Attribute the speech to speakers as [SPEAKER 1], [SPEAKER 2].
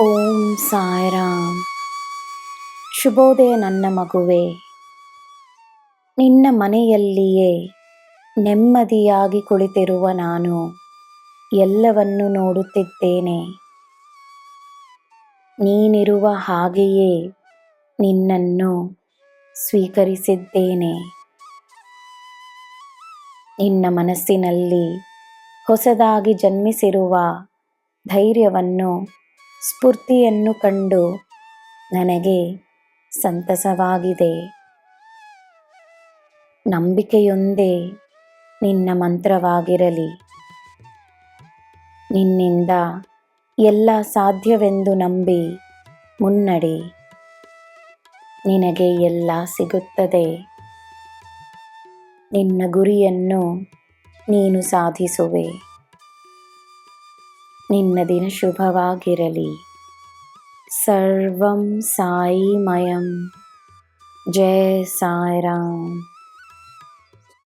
[SPEAKER 1] ಓಂ ಸಾಯಿರಾಮ್. ಶುಭೋದಯ ನನ್ನ ಮಗುವೆ. ನಿನ್ನ ಮನೆಯಲ್ಲಿಯೇ ನೆಮ್ಮದಿಯಾಗಿ ಕುಳಿತಿರುವ ನಾನು ಎಲ್ಲವನ್ನು ನೋಡುತ್ತಿದ್ದೇನೆ. ನೀನಿರುವ ಹಾಗೆಯೇ ನಿನ್ನನ್ನು ಸ್ವೀಕರಿಸಿದ್ದೇನೆ. ನಿನ್ನ ಮನಸ್ಸಿನಲ್ಲಿ ಹೊಸದಾಗಿ ಜನ್ಮಿಸಿರುವ ಧೈರ್ಯವನ್ನು ಸ್ಫೂರ್ತಿಯನ್ನು ಕಂಡು ನನಗೆ ಸಂತಸವಾಗಿದೆ. ನಂಬಿಕೆಯೊಂದೇ ನಿನ್ನ ಮಂತ್ರವಾಗಿರಲಿ. ನಿನ್ನಿಂದ ಎಲ್ಲ ಸಾಧ್ಯವೆಂದು ನಂಬಿ ಮುನ್ನಡೆ. ನಿನಗೆ ಎಲ್ಲ ಸಿಗುತ್ತದೆ. ನಿನ್ನ ಗುರಿಯನ್ನು ನೀನು ಸಾಧಿಸುವೆ. ನಿನ್ನ ದಿನ ಶುಭವಾಗಿರಲಿ ಸರ್ವಂ ಸಾಯಿಮಯಂ ಜಯ ಸಾಯಿರಾಮ್